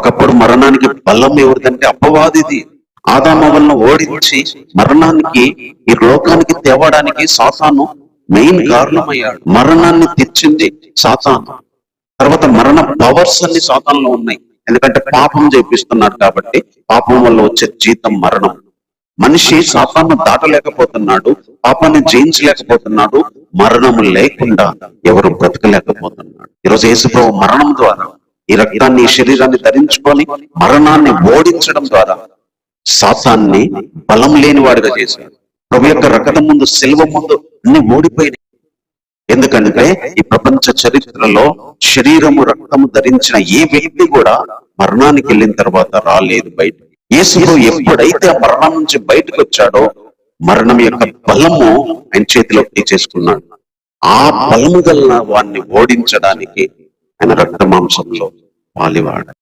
ఒకప్పుడు మరణానికి బలం ఎవరిదంటే అపవాదిది. ఆదామ వలన ఓడించి మరణానికి ఈ లోకానికి తేవడానికి సాతాను మెయిన్ కారణమయ్యాడు. మరణాన్ని తెచ్చింది సాతాను. తర్వాత మరణ పవర్స్ అన్ని సాతాన్లో ఉన్నాయి. ఎందుకంటే పాపం చేపిస్తున్నాడు కాబట్టి పాపం వల్ల వచ్చే జీతం మరణం. మనిషి సాతాన్ని దాటలేకపోతున్నాడు పాపాన్ని జయించలేకపోతున్నాడు మరణము లేకుండా ఎవరు బ్రతకలేకపోతున్నాడు. ఈరోజు యేసుప్రభు మరణం ద్వారా ఈ రక్తాన్ని ఈ శరీరాన్ని ధరించుకొని మరణాన్ని ఓడించడం ద్వారా సాతాన్ని బలం లేని వాడిగా చేశాడు. ప్రభు యొక్క రక్తం ముందు శిల్వ ముందు అన్ని ఓడిపోయినాయి. ఎందుకంటే ఈ ప్రపంచ చరిత్రలో శరీరము రక్తము ధరించిన ఏ వ్యక్తి కూడా మరణానికి వెళ్ళిన తర్వాత రాలేదు బయట యేసు ఎప్పుడైతే ఆ మరణం నుంచి బయటకు వచ్చాడో మరణం యొక్క బలము ఆయన చేతిలోకి చేసుకున్నాడు ఆ బలము గల వాడిని ఓడించడానికి ఆయన రక్త మాంసంలో పాలివాడ